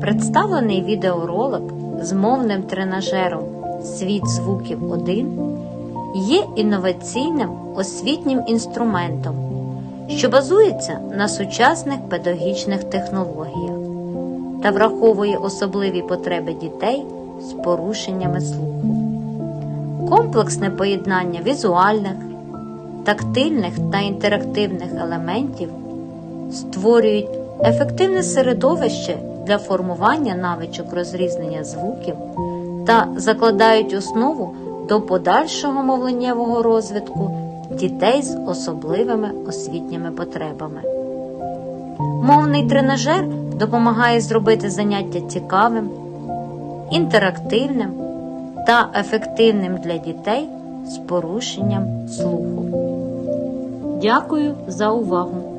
Представлений відеоролик з мовним тренажером Світ звуків 1 є інноваційним освітнім інструментом, що базується на сучасних педагогічних технологіях та враховує особливі потреби дітей з порушеннями слуху. Комплексне поєднання візуальних, тактильних та інтерактивних елементів створюють ефективне середовище для формування навичок розрізнення звуків та закладають основу до подальшого мовленнєвого розвитку дітей з особливими освітніми потребами. Мовний тренажер допомагає зробити заняття цікавим, інтерактивним та ефективним для дітей з порушенням слуху. Дякую за увагу!